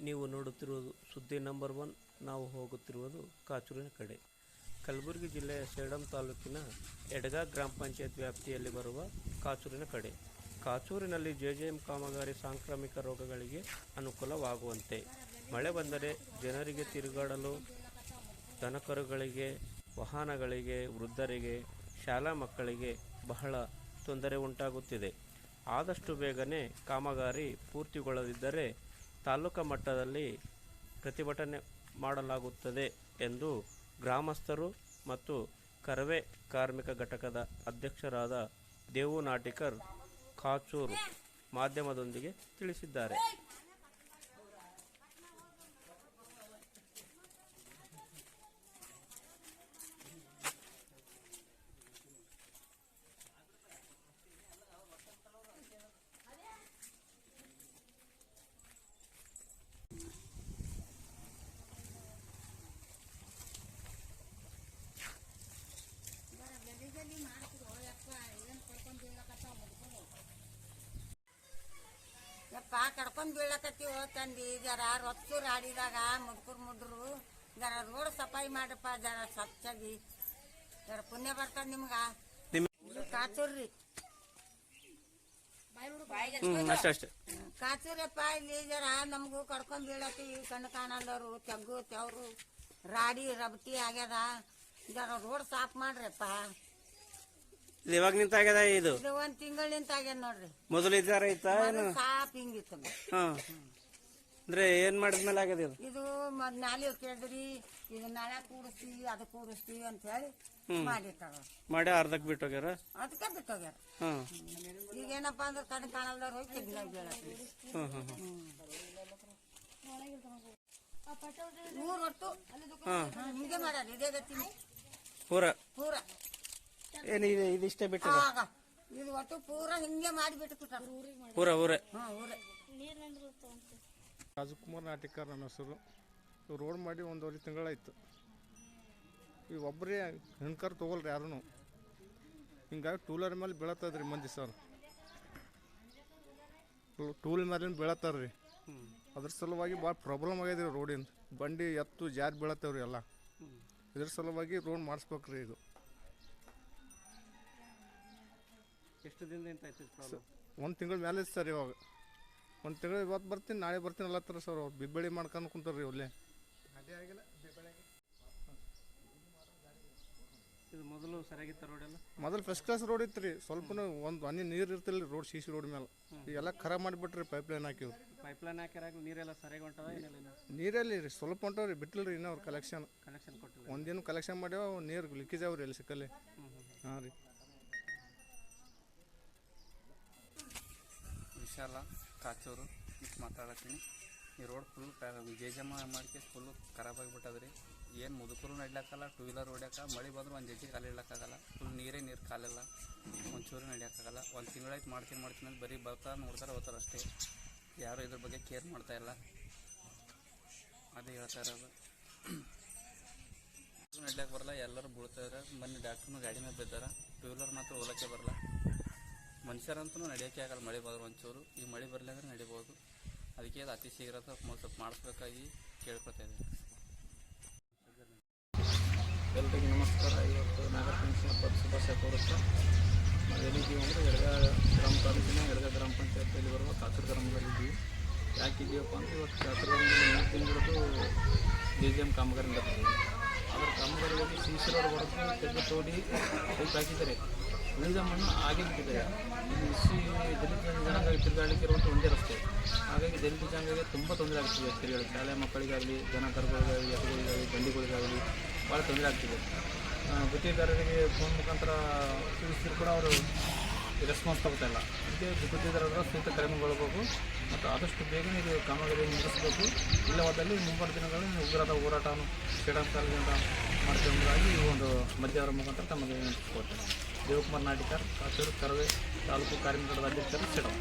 ನೀವು ನೋಡುತ್ತಿರುವುದು ಸುದ್ದಿ ನಂಬರ್ ಒನ್. ನಾವು ಹೋಗುತ್ತಿರುವುದು ಕಾಚೂರಿನ ಕಡೆ. ಕಲಬುರಗಿ ಜಿಲ್ಲೆಯ ಸೇಡಂ ತಾಲೂಕಿನ ಎಡಗಾ ಗ್ರಾಮ ಪಂಚಾಯತ್ ವ್ಯಾಪ್ತಿಯಲ್ಲಿ ಬರುವ ಕಾಚೂರಿನ ಕಡೆ. ಕಾಚೂರಿನಲ್ಲಿ ಜೆಜೆಎಂ ಕಾಮಗಾರಿ ಸಾಂಕ್ರಾಮಿಕ ರೋಗಗಳಿಗೆ ಅನುಕೂಲವಾಗುವಂತೆ. ಮಳೆ ಬಂದರೆ ಜನರಿಗೆ ತಿರುಗಾಡಲು, ದನಕರುಗಳಿಗೆ, ವಾಹನಗಳಿಗೆ, ವೃದ್ಧರಿಗೆ, ಶಾಲಾ ಮಕ್ಕಳಿಗೆ ಬಹಳ ತೊಂದರೆ ಉಂಟಾಗುತ್ತಿದೆ. ಆದಷ್ಟು ಬೇಗನೆ ಕಾಮಗಾರಿ ಪೂರ್ತಿಗೊಳ್ಳದಿದ್ದರೆ ತಾಲೂಕಾ ಮಟ್ಟದಲ್ಲಿ ಪ್ರತಿಭಟನೆ ಮಾಡಲಾಗುತ್ತದೆ ಎಂದು ಗ್ರಾಮಸ್ಥರು ಮತ್ತು ಕರವೆ ಕಾರ್ಮಿಕ ಘಟಕದ ಅಧ್ಯಕ್ಷರಾದ ದೇವು ನಾಟಿಕರ್ ಕಾಚೂರು ಮಾಧ್ಯಮದೊಂದಿಗೆ ತಿಳಿಸಿದ್ದಾರೆ. ಯಪ್ಪ ಕಡ್ಕೊಂಡ್ ಬೀಳಕತ್ತೀವ ತಂದಿ? ಜರ ರೊಚ್ಚೂರ್ ಆಡಿದಾಗ ಮುಡ್ಕುರ್ ಮುಡ್ರು ಜರ ರೋಡ್ ಸಫಾಯಿ ಮಾಡ್ರಪ್ಪ ಜರ ಸ್ವಚ್ಛಾಗಿ. ಜರ ಪುಣ್ಯ ಬರ್ತದ ನಿಮ್ಗ. ಕಾಚೂರ್ರಿ ಕಾಚೂರಪ್ಪ ಇಲ್ಲಿ ಜರ ನಮಗೂ ಕಡ್ಕೊಂಡ್ ಬೀಳತ್ತೀವಿ ಕಣ್ಣು ಕಾಣಲ್ಲರು ತೆಗ್ಗು ತೆವ್ರು ರಾಡಿ ರಬಟಿ ಆಗ್ಯದ. ಜರ ರೋಡ್ ಸಾಫ್ ಮಾಡ್ರಪ್ಪ. ಇದು ಇವಾಗ ನಿಂತಾಗ್ಯದ ಇದು? ಇದು ಒಂದ್ ತಿಂಗಳಿಂದ ಆಗ್ಯದ ನೋಡ್ರಿ. ಮೊದಲು ಇದ್ದಾರ ಇತ್ತಾ? ಏನು? ಹಿಂಗಿತ್ತು ಹಾ. ಅಂದ್ರೆ ಏನ್ ಮಾಡಿದ್ಮೇಲೆ ಆಗ್ಯದ ಇದು? ಇದು ಮದ್ ನಾಲಿ ಕೇಳಿದ್ರಿ ಇದು ನಾಳೆ ಕೂಡಿಸ್ತೀವಿ ಅದು ಕೂಡಿಸ್ತೀವಿ ಅಂತ ಹೇಳಿ ಮಾಡಿರ್ತಾರ ಮಾಡಿ ಅರ್ಧಕ್ ಬಿಟ್ಟು ಹೋಗ್ಯಾರ? ಅದಕ್ಕೆ ಬಿಟ್ಟೋಗ್ಯಾರ ಹಾ. ಏನಪ್ಪಾ ಅಂದ್ರೆ ಕಣ್ಣು ಕಾಣಲ್ದವ್ರು ಹೋಗಿ ಹ್ಮ್ ಹ್ಮ್. ಊರ್ ಒಟ್ಟು. ಹ್ಮ್, ಹಿಂಗೆ ಮಾಡ್ಯಾರ. ಇದೇ ಗತಿ ಪೂರ. ಪೂರ. ಏನ್ ಇದು ಇದಿಷ್ಟೇ ಬಿಟ್ಟು ಆಗ ಇದು ಒಟ್ಟು ಪೂರ ಹಿಂಗೆ ಮಾಡಿಬಿಟ್ಟು ಬಿಟ್ಟಾರ ಪೂರ ಊರೇ. ಹ್ಮ್ ಊರೇ. ರಾಜಕುಮಾರ್ ನಾಟಿಕರ್ ನನ್ನ ಹೆಸರು. ಇವ್ ರೋಡ್ ಮಾಡಿ ಒಂದೂವರೆ ತಿಂಗಳಾಯ್ತು. ಈ ಒಬ್ಬರೇ ಹೆಣ್ಕರ್ ತಗೋಲ್ರಿ ಯಾರೂ ಹಿಂಗಾಗಿ ಟೂಲರ್ ಮೇಲೆ ಬೀಳತ್ತದ್ರಿ ಮಂದಿ ಸರ್. ಟೂಲ್ ಮೇಲೆ ಬೀಳತ್ತಾರ್ರಿ ಅದ್ರ ಸಲುವಾಗಿ ಭಾಳ ಪ್ರಾಬ್ಲಮ್ ಆಗ್ಯದ ರೀ ರೋಡಿಂದ. ಬಂಡಿ ಎತ್ತು ಜಾರಿ ಬೀಳತ್ತವ್ರಿ ಎಲ್ಲ. ಇದ್ರ ಸಲುವಾಗಿ ರೋಡ್ ಮಾಡಿಸ್ಬೇಕ್ರಿ ಇದು. ಎಷ್ಟು ದಿನದಿಂದ ಪ್ರಾಬ್ಲಮ್ ಒಂದು ತಿಂಗಳ ಮೇಲೆ ಸರ್ ಇವಾಗ. ಒಂದು ತಿಂಗಳು ಇವತ್ತು ಬರ್ತೀನಿ ನಾಳೆ ಬರ್ತೀನಿ ಅಲ್ಲತ್ತಾರ ಸರ್ ಅವ್ರು. ಬಿಬ್ಬಳಿ ಮಾಡ್ಕೊಂಡು ಕುಂತಾರ್ರಿ ಇವಲ್ಲಿ ಇದು ಮೊದಲು ಸರಿಯಾಗಿತ್ತು ರೋಡ್ ಎಲ್ಲ? ಮೊದಲು ಫಸ್ಟ್ ಕ್ಲಾಸ್ ರೋಡ್ ಇತ್ತು ರೀ ಸ್ವಲ್ಪ ಒಂದು ಹನಿ ನೀರು ಇರ್ತಿಲ್ಲ ರೋಡ್ ಸಿ ಸಿ ರೋಡ್ ಮೇಲೆ ಈಗೆಲ್ಲ ಖರಾಬ್ ಮಾಡಿಬಿಟ್ರಿ ಪೈಪ್ ಲೈನ್ ಹಾಕಿವ್ರು ಪೈಪ್ಲೈನ್ ಹಾಕ್ಯಾರ ನೀರೆಲ್ಲ ಸರಿಯಾಗಿ ಹೊಂಟದ ಏನಿಲ್ಲ ನೀರಲ್ಲಿ ರೀ ಸ್ವಲ್ಪ ಹೊಂಟವ್ರಿ ಬಿಟ್ಟಿಲ್ರಿ ಇನ್ನೂ ಅವ್ರು ಕಲೆಕ್ಷನ್ ಕನೆಕ್ಷನ್ ಕೊಟ್ಟಿಲ್ಲ. ಒಂದಿನ ಕಲೆಕ್ಷನ್ ಮಾಡ್ಯಾವ ನೀರು ಲೀಕೇಜ್ ಅವ್ರಿ ಎಲ್ಲಿ ಸಿಕ್ಕಲ್ಲಿ. ಹಾಂ ರೀ. ವಿಶಾಲ ಕಾಚೂರು ಇಷ್ಟು ಮಾತಾಡತ್ತೀನಿ. ಈ ರೋಡ್ ಫುಲ್ ಜೇಜಮ್ಮ ಮಾಡಿಕೆ ಫುಲ್ಲು ಖರಾಬ್ ಆಗಿಬಿಟ್ಟದ್ರಿ. ಏನು ಮುದುಕರು ನಡ್ಲಿಕ್ಕಾಗಲ್ಲ ಟೂ ವೀಲರ್ ಹೊಡ್ಯಾಕ ಮಳೆ ಬಂದರೂ ಒಂದು ಜಜ್ಜಿ ಕಾಲು ಇಡೋಕ್ಕಾಗಲ್ಲ ಫುಲ್ ನೀರೇ ನೀರು ಕಾಲಿಲ್ಲ. ಒಂಚೂರು ನಡಿಯೋಕ್ಕಾಗಲ್ಲ ಒಂದು ತಿಂಗಳಾಯ್ತು ಮಾಡ್ತೀನಿ ಮಾಡ್ತೀನಿ ಅಂತ ಬರೀ ಬರ್ತಾ ನೋಡ್ತಾರೆ ಹೋಗ್ತಾರೆ ಅಷ್ಟೇ. ಯಾರು ಇದ್ರ ಬಗ್ಗೆ ಕೇರ್ ಮಾಡ್ತಾ ಇಲ್ಲ. ಅದೇ ಹೇಳ್ತಾ ಇರೋದು. ನಡ್ಲಿಕ್ಕೆ ಬರಲ್ಲ, ಎಲ್ಲರೂ ಬೀಳ್ತಾರೆ ಮೊನ್ನೆ ಡಾಕ್ಟ್ರು ಗಾಡಿ ಮೇಲೆ ಬಿದ್ದಾರ. ಟೂ ವೀಲರ್ ಮಾತ್ರ ಓಲಕ್ಕೆ ಬರಲ್ಲ. ಮನುಷ್ಯರಂತೂ ನಡೆಯೋಕ್ಕೆ ಆಗಲ್ಲ. ಮಳೆ ಬಂದ್ರೆ ಒಂಚೂರು. ಈ ಮಳೆ ಬರಲಿ ಅಂದ್ರೆ ನಡಿಬೋದು. ಅದಕ್ಕೆ ಅದು ಅತಿ ಶೀಘ್ರ ಸ್ವಲ್ಪ ಮಾಡಿಸ್ಬೇಕಾಗಿ ಕೇಳ್ಕೊತಾ ಇದ್ದೀನಿ. ಎಲ್ರಿಗೂ ನಮಸ್ಕಾರ. ಇವತ್ತು ನಾಗರ ಪಂಚಾಯತ್ ಹಬ್ಬದ ಶುಭಾಶಯ ಕೋರುತ್ತಾ, ನಾವು ಎಲ್ಲಿದ್ದೀವಿ ಅಂದರೆ ಎಡಗ ಗ್ರಾಮ ತಾಲೂಕಿನ ಎಡಗ ಗ್ರಾಮ ಪಂಚಾಯತಿಯಲ್ಲಿ ಬರುವ ಕಾಸೂರು ಗ್ರಾಮದಲ್ಲಿದ್ದೀವಿ. ಯಾಕಿದ್ದೀವಪ್ಪ ಅಂದರೆ ಇವತ್ತು ಕಾಸೂರು ಗ್ರಾಮದಲ್ಲಿ ಮೂರು ತಿಂಗಳದ್ದು ಜೆ ಜಿ ಎಂ ಕಾಮಗಾರಿ ನಡೆದಿದೆ. ಅದರ ಕಾಮಗಾರಿಯಲ್ಲಿ ಸಿ ಸಿ ರೋಡ್ ಹೊರತು ತೆಗೆದು ತೋಡಿ ಟೈಪ್ ಹಾಕಿದ್ದಾರೆ. ಉಳಿದ ಆಗಿ ಬಿಟ್ಟಿದ್ದಾರೆ ಸಿ, ದಲಿತ ಜನಾಂಗಕ್ಕೆ ತಿರುಗಾಡಲಿಕ್ಕೆ ಇರುವಂಥ ಒಂದೇ ರಸ್ತೆ. ಹಾಗಾಗಿ ದಲಿತ ಜನಾಂಗಕ್ಕೆ ತುಂಬ ತೊಂದರೆ ಆಗ್ತಿದೆ ತಿರುಗಾಡಿ ಶಾಲೆ ಮಕ್ಕಳಿಗಾಗಲಿ, ಜನ ಕರ್ಗಳಿಗಾಗಲಿ ಎತ್ತುಗಳಿಗಾಗಲಿ ಬಂಡಿಗಳಿಗಾಗಲಿ ಭಾಳ ತೊಂದರೆ ಆಗ್ತಿದೆ. ಗುತ್ತಿಗೆದಾರರಿಗೆ ಫೋನ್ ಮುಖಾಂತರ ತಿಳಿಸಿದ್ರು ಕೂಡ ಅವರು ರೆಸ್ಪಾನ್ಸ್ ತಗೋತಾ ಇಲ್ಲ. ಅದಕ್ಕೆ ಗುತ್ತಿಗೆದಾರರ ಸೂಕ್ತ ಕ್ರಮಗೊಳ್ಳಬೇಕು ಮತ್ತು ಆದಷ್ಟು ಬೇಗನೆ ಇದು ಕಾಮಗಾರಿ ಮುಗಿಸಬೇಕು. ಇಲ್ಲವಾದಲ್ಲಿ ಮುಂಬರುವ ದಿನಗಳಲ್ಲಿ ಉಗ್ರದ ಹೋರಾಟವನ್ನು ಕ್ರೀಡಾ ಈ ಒಂದು ಮಧ್ಯವರ ಮುಖಾಂತರ ತಮಗೆ ಕೊಡ್ತೇನೆ ದೇವಕುಮಾರ್ ನಾಟಿಕರ್ ಕಾಸೂರು ಕರವೇ ತಾಲೂಕು ಕಾರ್ಯಕ್ರಮದ ಅಧ್ಯಕ್ಷರು ಸಿಡಂ